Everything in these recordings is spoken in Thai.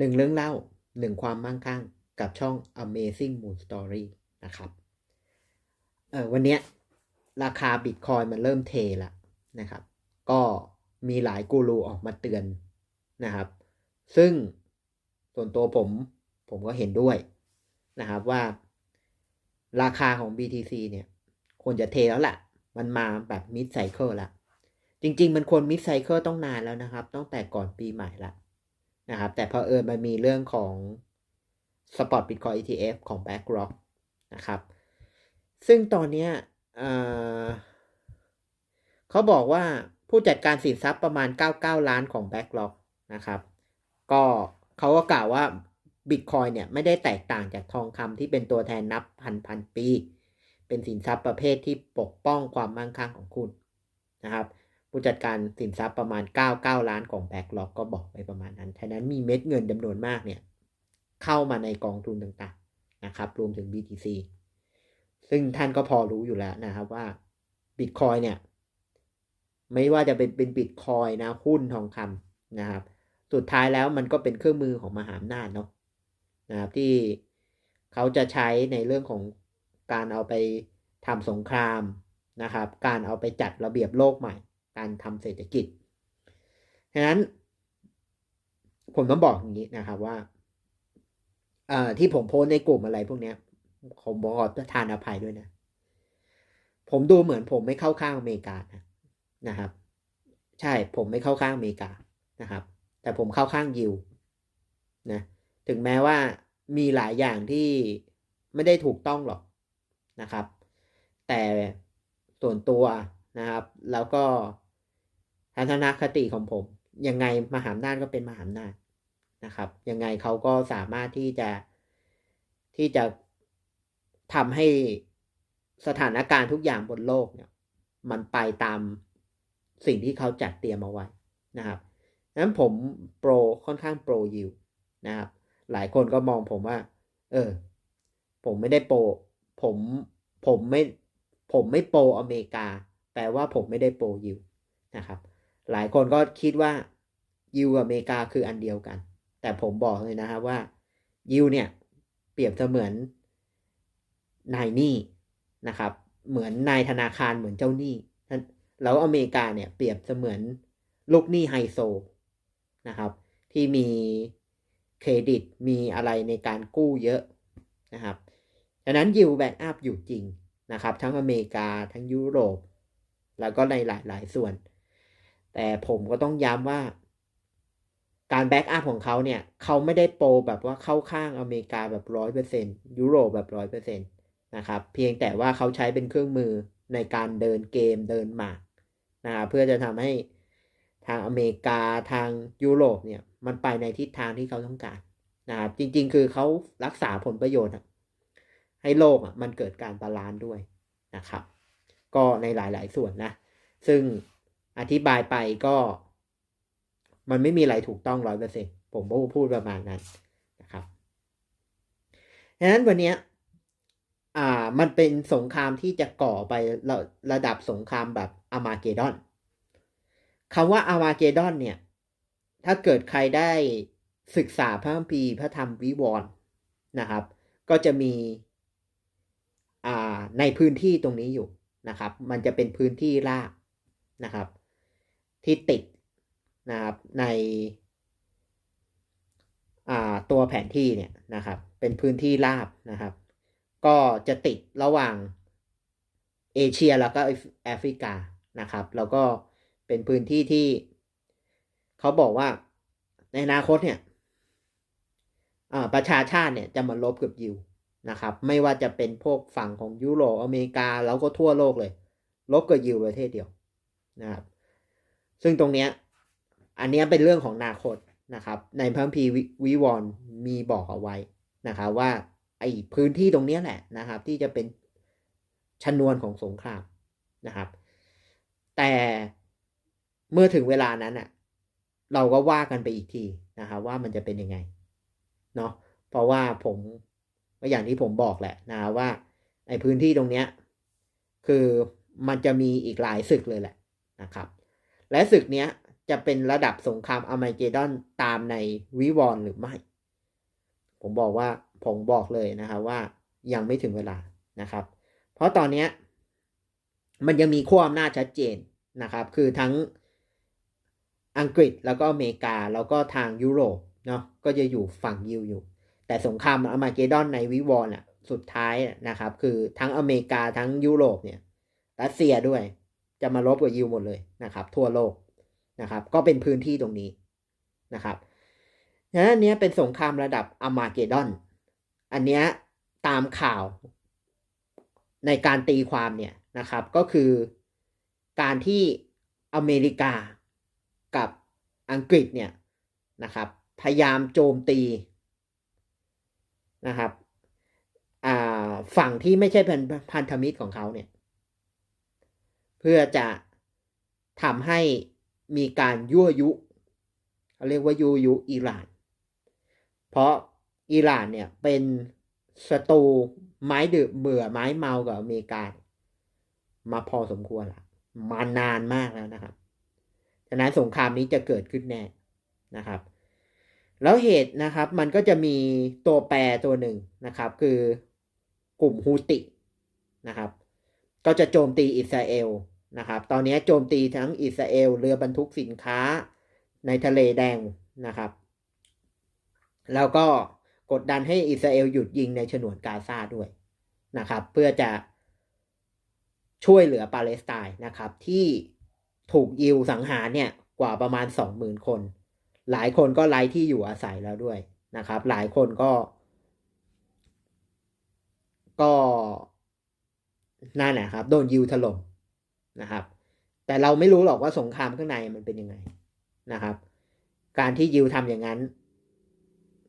หนึ่งเรื่องเล่าหนึ่งความมั่งคั่งกับช่อง Amazing Moon Story นะครับเออวันนี้ราคาบิตคอยมันเริ่มเทละนะครับ ก็มีหลายกูรูออกมาเตือนนะครับ ซึ่งส่วนตัวผมผมก็เห็นด้วยนะครับว่าราคาของ BTC เนี่ยควรจะเทแล้วแหละมันมาแบบมิดไซเคิลละ จริง ๆ มันควรมิดไซเคิลต้องนานแล้วนะครับ ตั้งแต่ก่อนปีใหม่ละ นะครับ แต่พอเอิญมันมีเรื่องของ Spot Bitcoin ETF ของ BlackRock นะครับ ซึ่งตอนนี้เขาบอกว่าผู้จัดการสินทรัพย์ประมาณ 99 ล้านของ BlackRock นะครับ ก็เขาก็กล่าวว่า Bitcoin เนี่ยไม่ได้แตกต่างจากทองคำที่เป็นตัวแทนนับพันพันปี เป็นสินทรัพย์ประเภทที่ปกป้องความมั่งคั่งของคุณนะครับ ผู้จัดการสินทรัพย์ประมาณ 99 ล้านของ BlackRock ก็บอกไปประมาณนั้นฉะนั้นมีเม็ดเงินจำนวนมากเนี่ยเข้ามาในกองทุนต่างๆนะครับ รวมถึง BTC ซึ่งท่านก็พอรู้อยู่แล้วนะครับว่า Bitcoin เนี่ย ไม่ว่าจะเป็นเป็นบิตคอยนะหุ้นทองคำนะครับ สุดท้ายแล้วมันก็เป็นเครื่องมือของมหาอำนาจเนาะนะครับที่เขาจะใช้ในเรื่องของการเอาไปทำสงครามนะครับ การเอาไปจัดระเบียบโลกใหม่ การทำเศรษฐกิจฉะนั้น ผมต้องบอกอย่างนี้นะครับว่าอที่ผมโพสในกลุ่มอะไรพวกเนี้ยผมบอกขอทานอภัยด้วยนะ ผมดูเหมือนผมไม่เข้าข้างอเมริกานะนะครับ ใช่ผมไม่เข้าข้างอเมริกานะครับ แต่ผมเข้าข้างยิวนะถึงแม้ว่ามีหลายอย่างที่ไม่ได้ถูกต้องหรอกนะครับ แต่ส่วนตัวนะครับ แล้วก็ ทัศนคติของผม ยังไงมหาอำนาจก็เป็นมหาอำนาจนะครับ ยังไงเขาก็สามารถที่จะที่จะทำให้สถานการณ์ทุกอย่างบนโลกเนี่ย มันไปตามสิ่งที่เขาจัดเตรียมเอาไว้นะครับนั้นผมโปรค่อนข้างโปรยิวนะครับ หลายคนก็มองผมว่า เออ ผมไม่ได้โปรผมผมไม่ผมไม่โปรอเมริกา แปลว่าผมไม่ได้โปรยิวนะครับ หลายคนก็คิดว่ายิวกับอเมริกาคืออันเดียวกัน แต่ผมบอกเลยนะครับว่ายิวเนี่ยเปรียบเสมือนนายหนี้นะครับ เหมือนนายธนาคารเหมือนเจ้าหนี้แล้วอเมริกาเนี่ยเปรียบเสมือนลูกหนี้ไฮโซนะครับ ที่มีเครดิตมีอะไรในการกู้เยอะนะครับฉะนั้นยิวแบ็กอัพอยู่จริงนะครับ ทั้งอเมริกาทั้งยุโรป แล้วก็ในหลาย ๆ ส่วน แต่ผมก็ต้องย้ำว่า การแบ็กอัพของเขาเนี่ย เขาไม่ได้โปรแบบว่าเข้าข้างอเมริกาแบบร้อยเปอร์เซ็นยุโรปแบบร้อยเปอร์เซ็นตนะครับ เพียงแต่ว่าเขาใช้เป็นเครื่องมือในการเดินเกมเดินหมากนะครับเพื่อจะทำให้ทางอเมริกาทางยุโรปเนี่ย มันไปในทิศทางที่เขาต้องการนะครับจริง ๆ คือเขารักษาผลประโยชน์ให้โลกอะมันเกิดการบาลานซ์ด้วยนะครับ ก็ในหลาย ๆ ส่วนนะ ซึ่ง อธิบายไปก็ มันไม่มีอะไรถูกต้องร้อยเปอร์เซ็นผมพูดประมาณนั้นนะครับดังนั้นวันนี้อ่ามันเป็นสงครามที่จะก่อไประระดับสงครามแบบอามาเกดอนคำว่าอามาเกดอนเนี่ย ถ้าเกิดใครได้ศึกษาพระคัมภีร์พระธรรมวิวรณ์นะครับ ก็จะมีอ่าในพื้นที่ตรงนี้อยู่นะครับ มันจะเป็นพื้นที่ราบนะครับ ที่ติดนะครับในตัวแผนที่เนี่ยนะครับ เป็นพื้นที่ราบนะครับ ก็จะติดระหว่างเอเชียแล้วก็แอฟริกานะครับ แล้วก็เป็นพื้นที่ที่เขาบอกว่าในอนาคตเนี่ยประชาชาติเนี่ยจะมาลบกับยิวนะครับ ไม่ว่าจะเป็นพวกฝั่งของยุโรปอเมริกา แล้วก็ทั่วโลกเลย ลบกับยิวประเทศเดียวนะครับ ซึ่งตรงเนี้ยอันนี้เป็นเรื่องของอนาคตนะครับ ในพระพีวิวรมีบอกเอาไว้นะครับว่าไอ้พื้นที่ตรงนี้แหละนะครับ ที่จะเป็นชนวนของสงครามนะครับ แต่เมื่อถึงเวลานั้นอะเราก็ว่ากันไปอีกทีนะครับว่ามันจะเป็นยังไงเนาะเพราะว่าผมก็อย่างที่ผมบอกแหละนะว่าไอ้พื้นที่ตรงเนี้ยคือมันจะมีอีกหลายศึกเลยแหละนะครับ และศึกเนี้ยจะเป็นระดับสงครามอเมริกดอนตามในวิวอนหรือไม่ ผมบอกว่าผมบอกเลยนะครับว่ายังไม่ถึงเวลานะครับ เพราะตอนเนี้ยมันยังมีขั้วอำนาจชัดเจนนะครับ คือทั้งอังกฤษแล้วก็อเมริกาแล้วก็ทางยุโรปเนาะก็จะอยู่ฝั่งยิวอยู่ แต่สงครามอาร์มาเกดอนในวิวอลน่ะสุดท้ายนะครับ คือทั้งอเมริกาทั้งยุโรปเนี่ยรัสเซียด้วย จะมาลบกับยิวหมดเลยนะครับ ทั่วโลกนะครับ ก็เป็นพื้นที่ตรงนี้นะครับฉะนั้นอันเนี้ยเป็นสงครามระดับอามาเกดอน อันเนี้ยตามข่าวในการตีความเนี่ยนะครับ ก็คือการที่อเมริกากับอังกฤษเนี่ยนะครับ พยายามโจมตีนะครับฝั่งที่ไม่ใช่พันพันธมิตรของเขาเนี่ย เพื่อจะทำให้มีการยั่วยุเขาเรียกว่ายั่วยุอิหร่าน เพราะอิหร่านเนี่ยเป็นศัตรูไม้ดืเบื่อไม้เมากับอเมริกา มาพอสมควรละมานานมากแล้วนะครับฉะนั้นสงครามนี้จะเกิดขึ้นแน่นะครับ แล้วเหตุนะครับมันก็จะมีตัวแปรตัวหนึ่งนะครับ คือกลุ่มฮูตินะครับ ก็จะโจมตีอิสราเอล นะครับ ตอนนี้โจมตีทั้งอิสราเอลเรือบรรทุกสินค้าในทะเลแดงนะครับ แล้วก็กดดันให้อิสราเอลหยุดยิงในฉนวนกาซาด้วยนะครับ เพื่อจะช่วยเหลือปาเลสไตน์นะครับ ที่ถูกยิวสังหารเนี่ยกว่าประมาณสองหมื่นคน หลายคนก็ไร้ที่อยู่อาศัยแล้วด้วยนะครับ หลายคนก็ ก็นั่นแหละครับ โดนยิวถล่ม นะครับ แต่เราไม่รู้หรอกว่าสงครามข้างในมันเป็นยังไงนะครับ การที่ยิวทำอย่างนั้น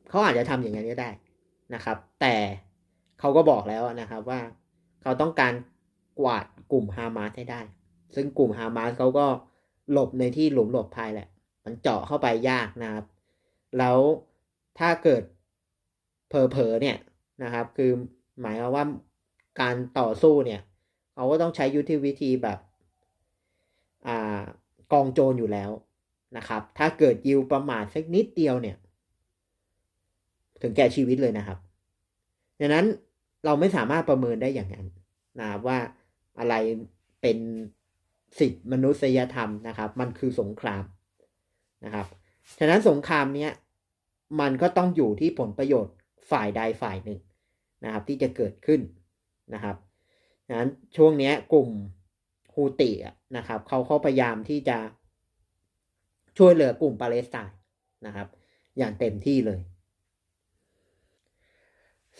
เขาอาจจะทำอย่างนั้นก็ได้นะครับ แต่เขาก็บอกแล้วนะครับว่าเขาต้องการกวาดกลุ่มฮามาสให้ได้ ซึ่งกลุ่มฮามาสเขาก็หลบในที่หลุมหลบภัยแหละ มันเจาะเข้าไปยากนะครับ แล้วถ้าเกิดเพอเพอเนี่ยนะครับ คือหมายความว่าการต่อสู้เนี่ยเขาก็ต้องใช้ยุทธวิธีแบบ อกองโจรอยู่แล้วนะครับ ถ้าเกิดยิวประมาทสักนิดเดียวเนี่ย ถึงแก่ชีวิตเลยนะครับดังนั้นเราไม่สามารถประเมินได้อย่างนั้นนะครับว่าอะไรเป็นสิทธิมนุษยธรรมนะครับ มันคือสงครามนะครับ ฉะนั้นสงครามเนี้ยมันก็ต้องอยู่ที่ผลประโยชน์ฝ่ายใดฝ่ายหนึ่งนะครับ ที่จะเกิดขึ้นนะครับฉะนั้นช่วงเนี้ยกลุ่ม ฮูตินะครับเขาเขาพยายามที่จะช่วยเหลือกลุ่มปาเลสไตน์นะครับ อย่างเต็มที่เลย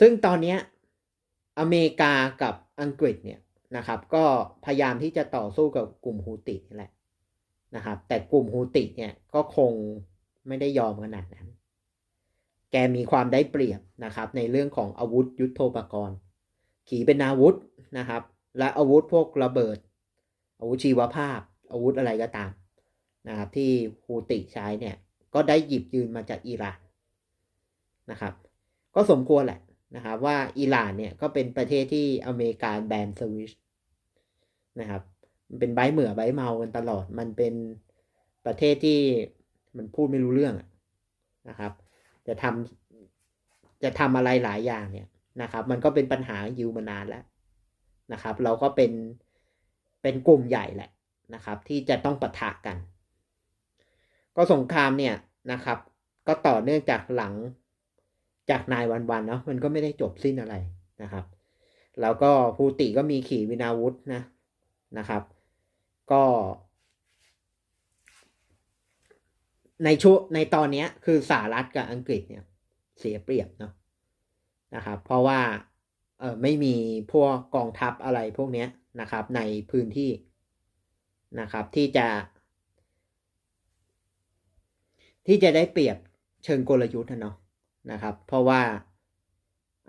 ซึ่งตอนนี้อเมริกากับอังกฤษเนี่ยนะครับ ก็พยายามที่จะต่อสู้กับกลุ่มฮูตินี่แหละนะครับ แต่กลุ่มฮูติเนี่ยก็คงไม่ได้ยอมขนาดนั้น แกมีความได้เปรียบนะครับ ในเรื่องของอาวุธยุโทโธปกรณ์ ขีเป็นอาวุธนะครับ และอาวุธพวกระเบิด อาวุธชีวภาพ อาวุธอะไรก็ตามนะครับที่ฮูติใช้เนี่ยก็ได้หยิบยืนมาจากอิหร่านนะครับ ก็สมควรแหละนะครับว่าอิหร่านเนี่ยก็เป็นประเทศที่อเมริกาแบนสวิชนะครับมันเป็นใบเหมือใบเมากันตลอด มันเป็นประเทศที่มันพูดไม่รู้เรื่องนะครับ จะทำจะทำอะไรหลายอย่างเนี่ยนะครับ มันก็เป็นปัญหายิวมานานแล้วนะครับ เราก็เป็น เป็นกลุ่มใหญ่แหละนะครับ ที่จะต้องปะทะกัน ก็สงครามเนี่ยนะครับ ก็ต่อเนื่องจากหลังจากนายวันๆเนาะมันก็ไม่ได้จบสิ้นอะไรนะครับ แล้วก็ภูติก็มีขี่วินาวุธนะนะครับ ก็ ในช่วงในตอนนี้คือสหรัฐกับอังกฤษเนี่ยเสียเปรียบเนาะนะครับ เพราะว่าเออไม่มีพวกกองทัพอะไรพวกนี้ นะครับในพื้นที่นะครับที่จะ ที่จะได้เปรียบเชิงกลยุทธ์นะเนาะนะครับ เพราะว่า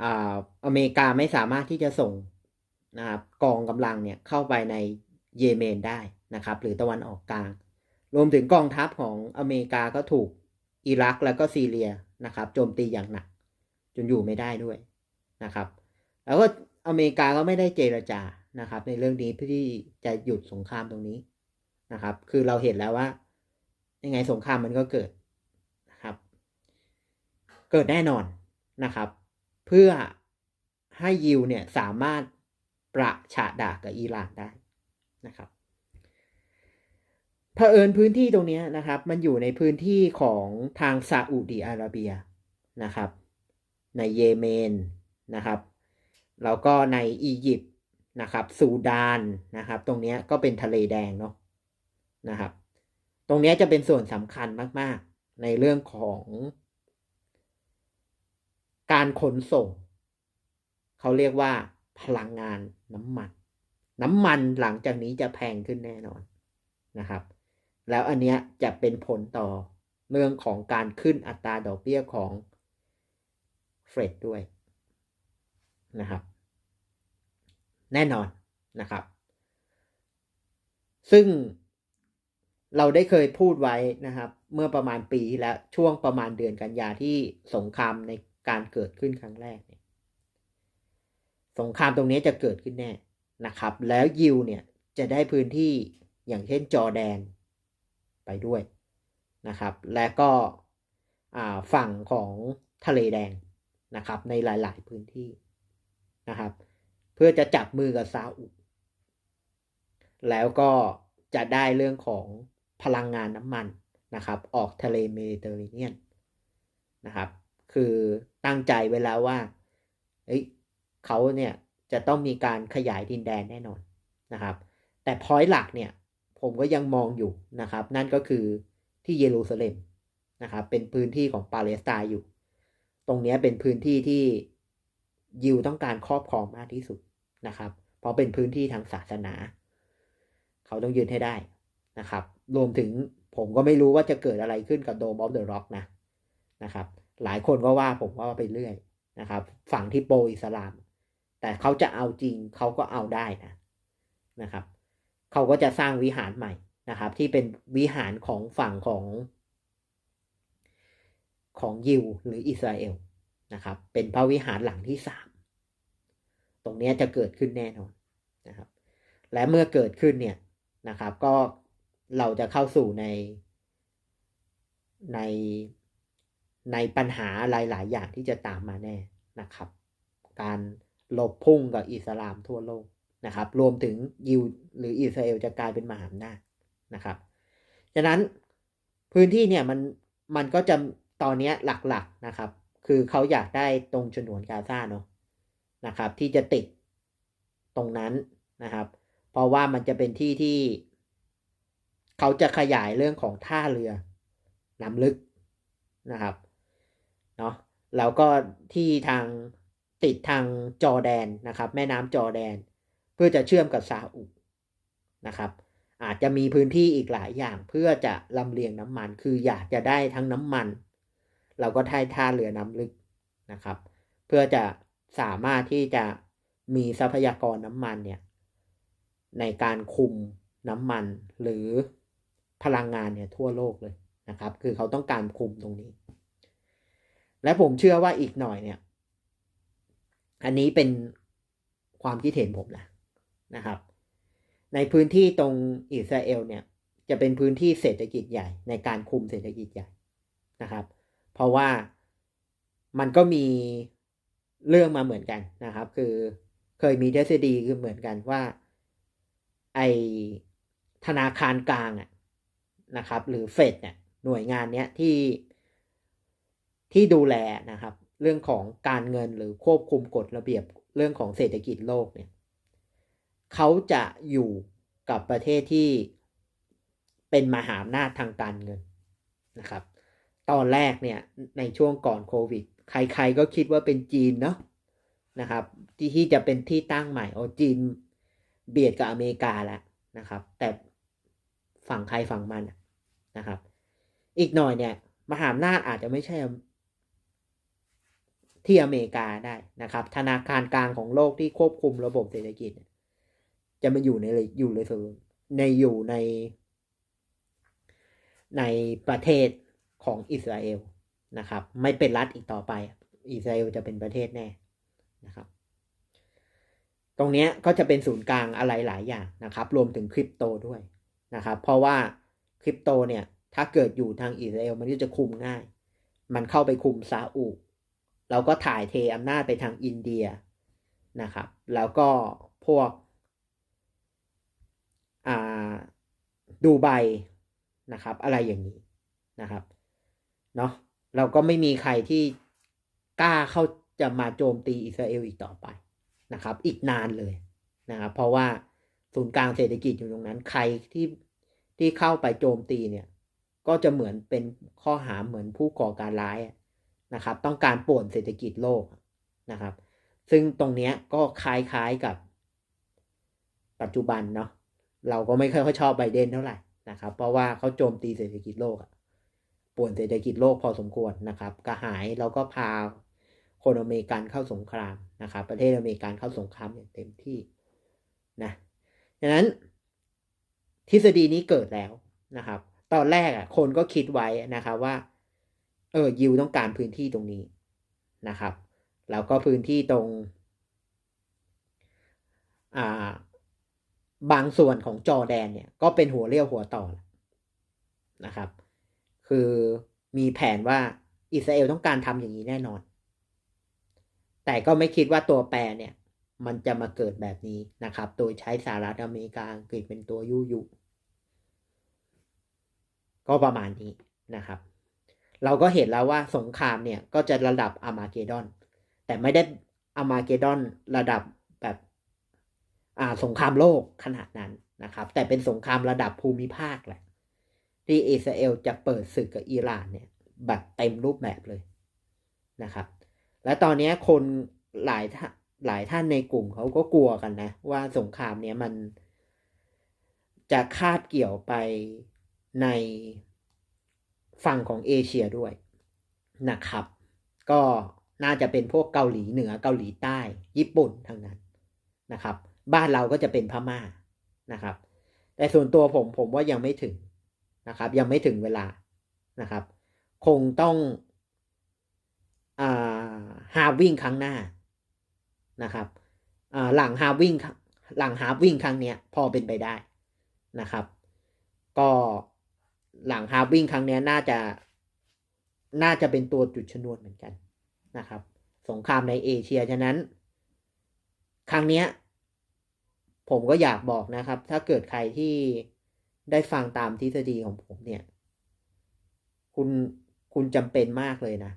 อ่าอเมริกาไม่สามารถที่จะส่งนะครับกองกำลังเนี่ยเข้าไปในเยเมนได้นะครับ หรือตะวันออกกลาง รวมถึงกองทัพของอเมริกาก็ถูกอิรักแล้วก็ซีเรียนะครับโจมตีอย่างหนัก จนอยู่ไม่ได้ด้วยนะครับ แล้วก็อเมริกาก็ไม่ได้เจรจา นะครับ ในเรื่องนี้เพื่อที่จะหยุดสงครามตรงนี้นะครับ คือเราเห็นแล้วว่า ยังไงสงครามมันก็เกิดนะครับ เกิดแน่นอนนะครับ เพื่อให้ยิวเนี่ยสามารถประฉะดากับอิหร่านได้นะครับเผอิญพื้นที่ตรงนี้นะครับ มันอยู่ในพื้นที่ของทางซาอุดีอาระเบียนะครับ ในเยเมนนะครับ แล้วก็ในอียิปต์ นะครับซูดานนะครับ ตรงนี้ก็เป็นทะเลแดงเนาะนะครับ ตรงนี้จะเป็นส่วนสำคัญมาก ๆ ในเรื่องของ การขนส่ง เขาเรียกว่าพลังงานน้ำมัน น้ำมันหลังจากนี้จะแพงขึ้นแน่นอนนะครับ แล้วอันเนี้ยจะเป็นผลต่อเรื่องของการขึ้นอัตราดอกเบี้ยของเฟดด้วยนะครับ แน่นอนนะครับ ซึ่งเราได้เคยพูดไว้นะครับ เมื่อประมาณปีแล้วช่วงประมาณเดือนกันยาที่สงครามในการเกิดขึ้นครั้งแรกเนี่ยสงครามตรงนี้จะเกิดขึ้นแน่นะครับ แล้วยิวเนี่ยจะได้พื้นที่อย่างเช่นจอแดนไปด้วยนะครับ และก็ฝั่งของทะเลแดงนะครับ ในหลาย ๆ พื้นที่นะครับ พื่อจะจับมือกับซาอุ แล้วก็จะได้เรื่องของพลังงานน้ำมันนะครับ ออกทะเลเมดิเตอร์เรเนียนนะครับ คือตั้งใจไว้แล้วว่าเฮ้ยเขาเนี่ยจะต้องมีการขยายดินแดนแน่นอนนะครับ แต่พอยต์หลักเนี่ยผมก็ยังมองอยู่นะครับ นั่นก็คือที่เยรูซาเล็มนะครับ เป็นพื้นที่ของปาเลสไตน์อยู่ ตรงนี้เป็นพื้นที่ที่ยิวต้องการครอบครองมากที่สุด นะครับ เพราะเป็นพื้นที่ทางศาสนา เขาต้องยืนให้ได้นะครับ รวมถึงผมก็ไม่รู้ว่าจะเกิดอะไรขึ้นกับโดมออฟเดอะร็อกนะนะครับ หลายคนก็ว่าผมว่าไปเรื่อยนะครับ ฝั่งที่โปรอิสลาม แต่เขาจะเอาจริงเขาก็เอาได้นะนะครับ เขาก็จะสร้างวิหารใหม่นะครับ ที่เป็นวิหารของฝั่งของ ของยิวหรืออิสราเอลนะครับ เป็นพระวิหารหลังที่สาม ตรงนี้จะเกิดขึ้นแน่นอนนะครับ และเมื่อเกิดขึ้นเนี่ยนะครับ ก็เราจะเข้าสู่ในในในปัญหาหลาย ๆ อย่างที่จะตามมาแน่นะครับ การลบพุ่งกับอิสลามทั่วโลกนะครับ รวมถึงยิวหรืออิสราเอลจะกลายเป็นมหาอำนาจนะครับฉะนั้นพื้นที่เนี่ยมันมันก็จะตอนนี้หลักๆนะครับ คือเขาอยากได้ตรงฉนวนกาซาเนาะ นะครับ ที่จะติดตรงนั้นนะครับ เพราะว่ามันจะเป็นที่ที่ เขาจะขยายเรื่องของท่าเรือน้ำลึกนะครับเนาะแล้วก็ที่ทางติดทางจอแดนนะครับ แม่น้ำจอแดน เพื่อจะเชื่อมกับซาอุนะครับ อาจจะมีพื้นที่อีกหลายอย่างเพื่อจะลำเลียงน้ำมัน คืออยากจะได้ทั้งน้ำมัน เราก็ท่ายท่าเรือน้ำลึกนะครับ เพื่อจะ สามารถที่จะมีทรัพยากรน้ำมันเนี่ยในการคุมน้ำมันหรือพลังงานเนี่ยทั่วโลกเลยนะครับ คือเขาต้องการคุมตรงนี้ และผมเชื่อว่าอีกหน่อยเนี่ย อันนี้เป็นความคิดเห็นผมนะนะครับ ในพื้นที่ตรงอิสราเอลเนี่ยจะเป็นพื้นที่เศรษฐกิจใหญ่ ในการคุมเศรษฐกิจใหญ่นะครับ เพราะว่ามันก็มี เรื่องมาเหมือนกันนะครับ คือเคยมีทฤษฎีคือเหมือนกันว่า ไอธนาคารกลางอะนะครับ หรือเฟดเนี่ยหน่วยงานเนี้ยที่ที่ดูแลนะครับ เรื่องของการเงินหรือควบคุมกฎระเบียบเรื่องของเศรษฐกิจโลกเนี่ยเขาจะอยู่กับประเทศที่เป็นมหาอำนาจทางการเงินนะครับ ตอนแรกเนี่ยในช่วงก่อนโควิด ใครๆก็คิดว่าเป็นจีนเนาะนะครับที่ที่จะเป็นที่ตั้งใหม่โอ้จีนเบียดกับอเมริกาแล้วนะครับ แต่ฝั่งใครฝั่งมันนะครับ อีกหน่อยเนี่ย มหาอำนาจอาจจะไม่ใช่ที่อเมริกาได้นะครับ ธนาคารกลางของโลกที่ควบคุมระบบเศรษฐกิจ จะมาอยู่ในอยู่เลยส่วนในอยู่ใน ในประเทศของอิสราเอล นะครับ ไม่เป็นรัฐอีกต่อไป อิสราเอลจะเป็นประเทศแน่นะครับ ตรงนี้ก็จะเป็นศูนย์กลางอะไรหลายอย่างนะครับ รวมถึงคริปโตด้วยนะครับ เพราะว่าคริปโตเนี่ยถ้าเกิดอยู่ทางอิสราเอลมันก็จะคุมง่าย มันเข้าไปคุมซาอุเราก็ถ่ายเทอำนาจไปทางอินเดียนะครับ แล้วก็พวกอาดูไบนะครับ อะไรอย่างนี้นะครับ เนาะ เราก็ไม่มีใครที่กล้าเข้าจะมาโจมตีอิสราเอลอีกต่อไปนะครับ อีกนานเลยนะครับเพราะว่าศูนย์กลางเศรษฐกิจอยู่ตรงนั้น ใครที่ที่เข้าไปโจมตีเนี่ย ก็จะเหมือนเป็นข้อหาเหมือนผู้ก่อการร้ายนะครับ ต้องการป่วนเศรษฐกิจโลกนะครับ ซึ่งตรงเนี้ยก็คล้ายๆกับปัจจุบันเนาะเราก็ไม่ค่อยชอบไบเดนเท่าไหร่นะครับ เพราะว่าเขาโจมตีเศรษฐกิจโลกอะ ป่วนเศรษฐกิจโลกพอสมควรนะครับกระหายแล้วก็พาคนอเมริกันเข้าสงครามนะครับประเทศอเมริกันเข้าสงครามอย่างเต็มที่นะดังนั้น ทฤษฎีนี้เกิดแล้วนะครับ ตอนแรกอะคนก็คิดไว้นะครับว่า เออยิวต้องการพื้นที่ตรงนี้นะครับ แล้วก็พื้นที่ตรงอ่าบางส่วนของจอร์แดนเนี่ยก็เป็นหัวเรี่ยวหัวต่อนะครับ คือมีแผนว่าอิสราเอลต้องการทำอย่างนี้แน่นอน แต่ก็ไม่คิดว่าตัวแปรเนี่ย มันจะมาเกิดแบบนี้นะครับ โดยใช้สหรัฐอเมริกาอังกฤษเป็นตัวยุยุ ก็ประมาณนี้นะครับ เราก็เห็นแล้วว่าสงครามเนี่ย ก็จะระดับอามาเกดอน แต่ไม่ได้อามาเกดอนระดับแบบอ่าสงครามโลกขนาดนั้นนะครับ แต่เป็นสงครามระดับภูมิภาคแหละ ที่อิสราเอลจะเปิดศึกกับอิหร่านเนี่ยแบบเต็มรูปแบบเลยนะครับ และตอนนี้คนหลายท่านหลายท่านในกลุ่มเขาก็กลัวกันนะ ว่าสงครามเนี้ยมันจะคาบเกี่ยวไปในฝั่งของเอเชียด้วยนะครับ ก็น่าจะเป็นพวกเกาหลีเหนือเกาหลีใต้ ญี่ปุ่นทั้งนั้นนะครับ บ้านเราก็จะเป็นพม่านะครับ แต่ส่วนตัวผมผมว่ายังไม่ถึง นะครับ ยังไม่ถึงเวลานะครับ คงต้องอาฮาวิ่งครั้งหน้านะครับหลังฮาวิ่งหลังฮาวิ่งครั้งเนี้ยพอเป็นไปได้นะครับ ก็หลังฮาวิ่งครั้งนี้น่าจะน่าจะเป็นตัวจุดชนวนเหมือนกันนะครับ สงครามในเอเชียฉะนั้น ครั้งเนี้ยผมก็อยากบอกนะครับ ถ้าเกิดใครที่ ได้ฟังตามทฤษฎีของผมเนี่ย คุณคุณจำเป็นมากเลยนะ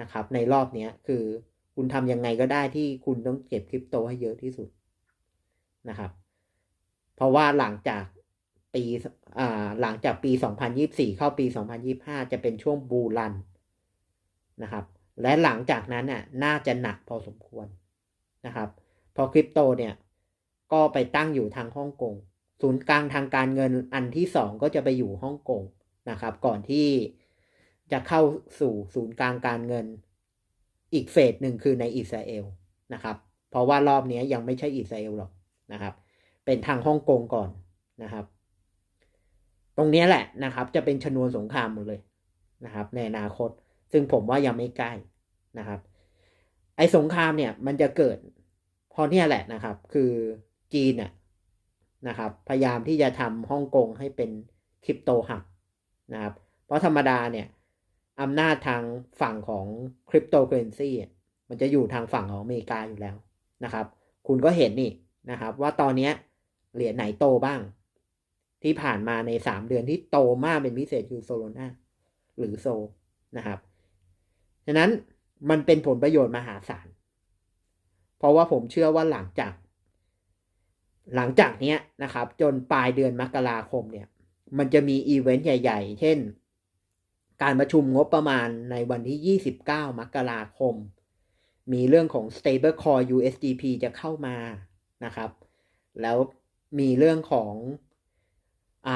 นะครับ ในรอบนี้คือคุณทำยังไงก็ได้ที่คุณต้องเก็บคริปโตให้เยอะที่สุดนะครับ เพราะว่าหลังจากปีอ่าหลังจากปี 2024 เข้าปี 2025 จะเป็นช่วงบูรันนะครับ และหลังจากนั้นน่ะน่าจะหนักพอสมควรนะครับ พอคริปโตเนี่ย ก็ไปตั้งอยู่ทางฮ่องกง ศูนย์กลางทางการเงินอันที่สองก็จะไปอยู่ฮ่องกงนะครับ ก่อนที่จะเข้าสู่ศูนย์กลางการเงิน อีกเฟสหนึ่งคือในอิสราเอลนะครับ เพราะว่ารอบนี้ยังไม่ใช่อิสราเอลหรอกนะครับ เป็นทางฮ่องกงก่อนนะครับ ตรงนี้แหละนะครับ จะเป็นชนวนสงครามหมดเลยนะครับ ในอนาคต ซึ่งผมว่ายังไม่ใกล้นะครับ ไอ้สงครามเนี่ยมันจะเกิดเพราะเนี่ยแหละนะครับ คือจีนน่ะ นะครับ พยายามที่จะทำฮ่องกงให้เป็นคริปโตหับนะครับ เพราะธรรมดาเนี่ยอำนาจทางฝั่งของคริปโตเคอเรนซีมันจะอยู่ทางฝั่งของอเมริกาอยู่แล้วนะครับ คุณก็เห็นนี่นะครับว่าตอนนี้เหรียญไหนโตบ้าง ที่ผ่านมาในสามเดือนที่โตมากเป็นพิเศษคือโซโลนาหรือโซนะครับฉะนั้นมันเป็นผลประโยชน์มหาศาล เพราะว่าผมเชื่อว่าหลังจาก หลังจากนี้นะครับ จนปลายเดือนมกราคมเนี่ย มันจะมีอีเวนต์ใหญ่ ๆ เช่น การประชุมงบประมาณในวันที่ 29 มกราคม มีเรื่องของ stablecoin USDP จะเข้ามานะครับ แล้วมีเรื่องของอ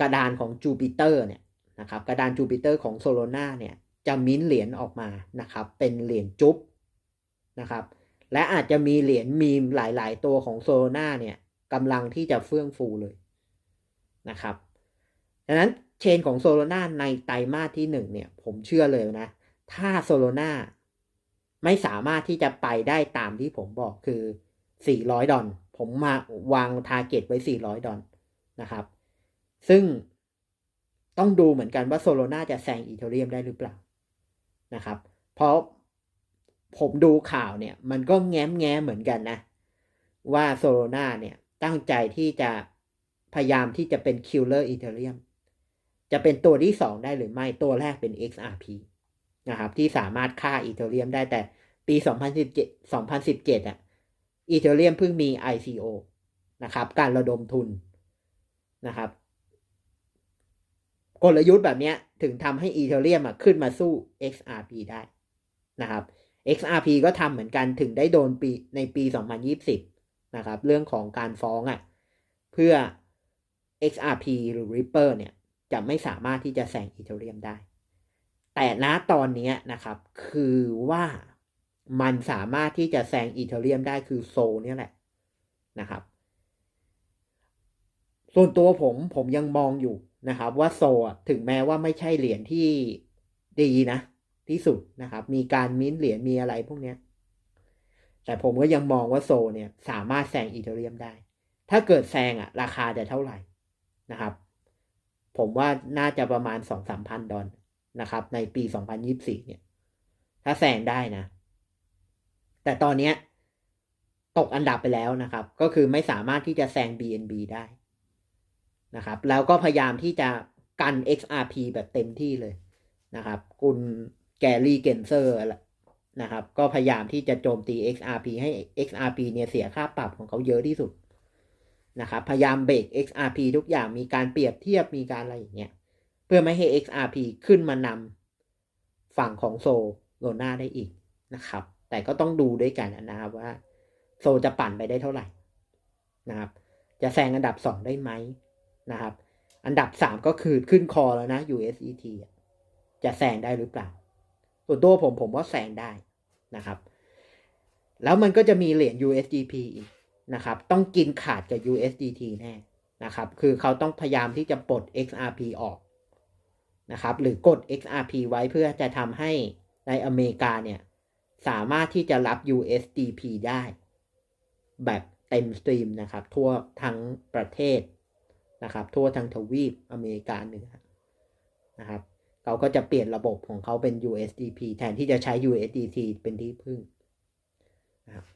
กระดานของจูปิเตอร์เนี่ยนะครับ กระดานจูปิเตอร์ของโซโลนาเนี่ย จะมิ้นเหรียญออกมานะครับ เป็นเหรียญจุ๊บนะครับ และอาจจะมีเหรียญมีมหลาย ๆ ตัวของโซโลนาเนี่ย กำลังที่จะเฟื่องฟูเลยนะครับดังนั้นเชนของโซโลนาในไตรมาสที่หนึ่งเนี่ยผมเชื่อเลยนะ ถ้าโซโลนาไม่สามารถที่จะไปได้ตามที่ผมบอกคือ 400 ดอลผมมาวางทาร์เก็ตไว้ 400 ดอลนะครับ ซึ่งต้องดูเหมือนกันว่าโซโลนาจะแซงอีเทเรียมได้หรือเปล่านะครับ เพราะผมดูข่าวเนี่ย มันก็แง้มแง้เหมือนกันนะ ว่าโซโลนาเนี่ย ตั้งใจที่จะพยายามที่จะเป็นคิลเลอร์อีเทเรียมจะเป็นตัวที่สองได้หรือไม่ตัวแรกเป็น XRP นะครับที่สามารถฆ่าอีเทเรียมได้แต่ปี 2017 2017อะอีเทเรียมเพิ่งมี ICO นะครับ การระดมทุนนะครับ กลยุทธ์แบบนี้ถึงทำให้อีเทเรียมขึ้นมาสู้ XRP ได้นะครับ XRP ก็ทำเหมือนกันถึงได้โดนปีในปี 2020 นะครับเรื่องของการฟ้องอะ่ะเพื่อ XRP หรือ Ripple เนี่ยจะไม่สามารถที่จะแซงอีเทเรียมได้ แต่ณตอนนี้นะครับ คือว่ามันสามารถที่จะแซงอีเทเรียมได้คือโซเนี่ยแหละนะครับ ส่วนตัวผมผมยังมองอยู่นะครับ ว่าโซถึงแม้ว่าไม่ใช่เหรียญที่ดีนะ ที่สุดนะครับ มีการมิ้นเหรียญมีอะไรพวกนี้ แต่ผมก็ยังมองว่าโซเนี่ยสามารถแซงอีเทเรียมได้ ถ้าเกิดแซงอะราคาจะเท่าไหร่นะครับ ผมว่าน่าจะประมาณสองสามพันดอลนะครับ ในปีสองพันยิบสี่เนี่ย ถ้าแซงได้นะ แต่ตอนนี้ตกอันดับไปแล้วนะครับ ก็คือไม่สามารถที่จะแซง BNB ได้นะครับ แล้วก็พยายามที่จะกัน XRP แบบเต็มที่เลยนะครับ คุณแกรี่เกนเซอร์ นะครับ ก็พยายามที่จะโจมตี XRP ให้ XRP เนี่ยเสียค่าปรับของเขาเยอะที่สุดนะครับ พยายามเบรก XRP ทุกอย่างมีการเปรียบเทียบมีการอะไรอย่างเงี้ย เพื่อไม่ให้ XRP ขึ้นมานำฝั่งของโซโลนาได้อีกนะครับ แต่ก็ต้องดูด้วยกันนะครับว่า โซจะปั่นไปได้เท่าไหร่นะครับ จะแซงอันดับสองได้ไหมนะครับ อันดับสามก็คือขึ้นคอแล้วนะ USET จะแซงได้หรือเปล่าส่วนตัวผมผมว่าแซงได้ นะครับ แล้วมันก็จะมีเหรียญ USDP อีกนะครับ ต้องกินขาดกับ USDT แน่นะครับ คือเขาต้องพยายามที่จะปลด XRP ออกนะครับ หรือกด XRP ไว้เพื่อจะทำให้ในอเมริกาเนี่ยสามารถที่จะรับ USDP ได้ แบบเต็มสตรีมนะครับ ทั่วทั้งประเทศนะครับ ทั่วทั้งทวีปอเมริกาเหนือนะครับ เขาก็จะเปลี่ยนระบบของเขาเป็น USDP แทนที่จะใช้ USDT เป็นที่พึ่งนะครับ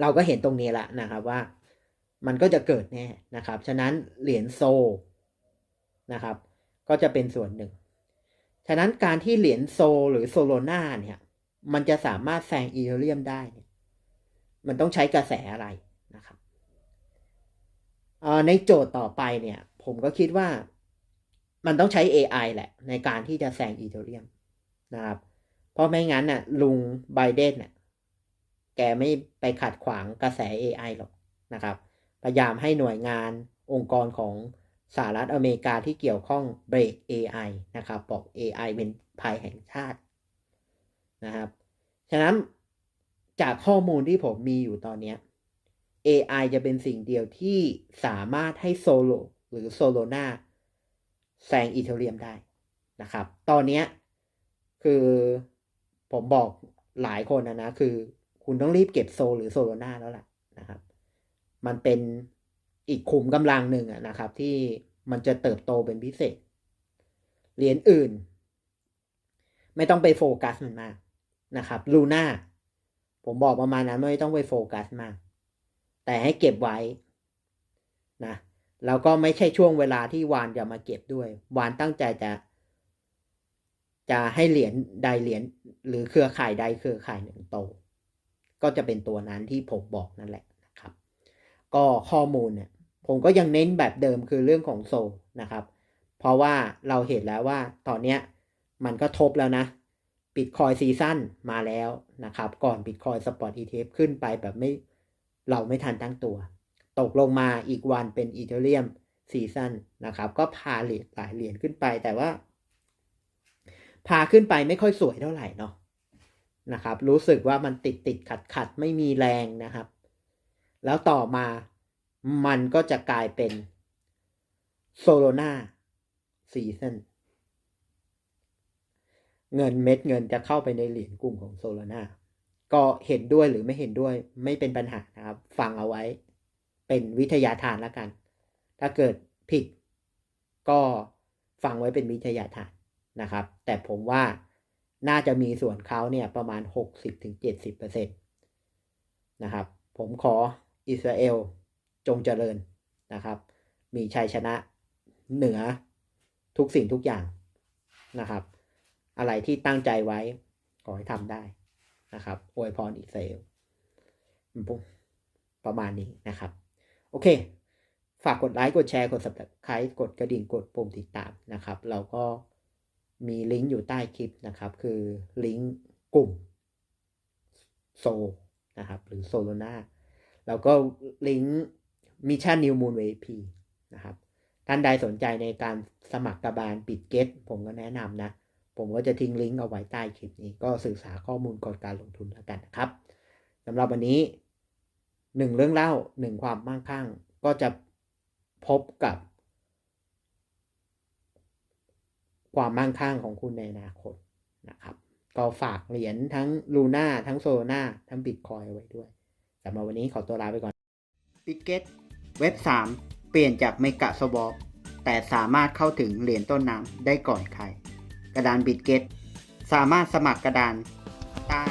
เราก็เห็นตรงนี้ละนะครับว่ามันก็จะเกิดแน่นะครับ ฉะนั้นเหรียญโซนะครับ ก็จะเป็นส่วนหนึ่ง ฉะนั้นการที่เหรียญโซหรือโซโลนาเนี่ย มันจะสามารถแซงอีเทเรียมได้เนี่ยมันต้องใช้กระแสอะไรนะครับในโจทย์ต่อไปเนี่ย ผมก็คิดว่า มันต้องใช้ AI แหละ ในการที่จะแซงอีเทเรียมนะครับ เพราะไม่งั้นน่ะ ลุงไบเดนน่ะ แกไม่ไปขัดขวางกระแส AI หรอกนะครับ พยายามให้หน่วยงานองค์กรของสหรัฐอเมริกาที่เกี่ยวข้องเบรก AI นะครับ บอก AI เป็นภัยแห่งชาตินะครับ ฉะนั้นจากข้อมูลที่ผมมีอยู่ตอนนี้ AI จะเป็นสิ่งเดียวที่สามารถให้โซโลหรือโซโลนา แซงอีเทเรียมได้นะครับ ตอนนี้คือผมบอกหลายคนนะนะ คือคุณต้องรีบเก็บโซหรือโซโลนาแล้วล่ะนะครับ มันเป็นอีกขุมกำลังหนึ่งนะครับ ที่มันจะเติบโตเป็นพิเศษ เหรียญอื่น ไม่ต้องไปโฟกัสมันมากนะครับลูน่าผมบอกประมาณนั้นไม่ต้องไปโฟกัสมาก แต่ให้เก็บไว้นะ แล้วก็ไม่ใช่ช่วงเวลาที่วานจะมาเก็บด้วย วานตั้งใจจะ จะให้เหรียญใดเหรียญหรือเครือข่ายใดเครือข่ายหนึ่งโต ก็จะเป็นตัวนั้นที่ผมบอกนั่นแหละนะครับ ก็ข้อมูลเนี่ยผมก็ยังเน้นแบบเดิมคือเรื่องของโซนะครับ เพราะว่าเราเห็นแล้วว่าตอนเนี้ยมันก็ทบแล้วนะบิตคอยซีซั่นมาแล้วนะครับ ก่อนบิตคอยสปอร์ตอีเทฟขึ้นไปแบบไม่เราไม่ทันตั้งตัว ตกลงมาอีกวันเป็นอีเทเรียมซีซันนะครับ ก็พาเหรียญหลายเหรียญขึ้นไปแต่ว่า พาขึ้นไปไม่ค่อยสวยเท่าไหร่เนาะนะครับ รู้สึกว่ามันติดติดขัดขัดไม่มีแรงนะครับ แล้วต่อมามันก็จะกลายเป็นโซโลนาซีซันเงินเม็ดเงินจะเข้าไปในเหรียญกลุ่มของโซโลนาก็เห็นด้วยหรือไม่เห็นด้วยไม่เป็นปัญหานะครับ ฟังเอาไว้ เป็นวิทยาทานแล้วกัน ถ้าเกิดผิดก็ฟังไว้เป็นวิทยาทานนะครับ แต่ผมว่าน่าจะมีส่วนเขาเนี่ยประมาณ 60-70%นะครับ ผมขออิสราเอลจงเจริญนะครับ มีชัยชนะเหนือทุกสิ่งทุกอย่างนะครับ อะไรที่ตั้งใจไว้ ขอให้ทำได้นะครับอวยพรอิสราเอลปุ๊บประมาณนี้นะครับ โอเค ฝากกดไลค์กดแชร์กด subscribe กดกระดิ่งกดปุ่มติดตามนะครับ เราก็มีลิงก์อยู่ใต้คลิปนะครับ คือลิงก์กลุ่มโซนะครับ หรือโซโลนาแล้วก็ลิงก์มิชชั่นนิวมูนเวพีนะครับท่านใดสนใจในการสมัครกระบาลปิดเก็ตผมก็แนะนำนะ ผมก็จะทิ้งลิงก์เอาไว้ใต้คลิปนี้ ก็ศึกษาข้อมูลก่อนการลงทุนแล้วกันนะครับสำหรับวันนี้ หนึ่งเรื่องเล่าหนึ่งความมั่งคั่ง ก็จะพบกับ ความมั่งคั่งของคุณในอนาคตนะครับ ก็ฝากเหรียญทั้งลูน่าทั้งโซน่าทั้งบิตคอยไว้ด้วยสำหรับวันนี้ขอตัวลาไปก่อนปิดเก็ตเว็บ 3 เปลี่ยนจากเมกะสวอปแต่สามารถเข้าถึงเหรียญต้นน้ำได้ก่อนใคร กระดานบิตเก็ตสามารถสมัครกระดานใต้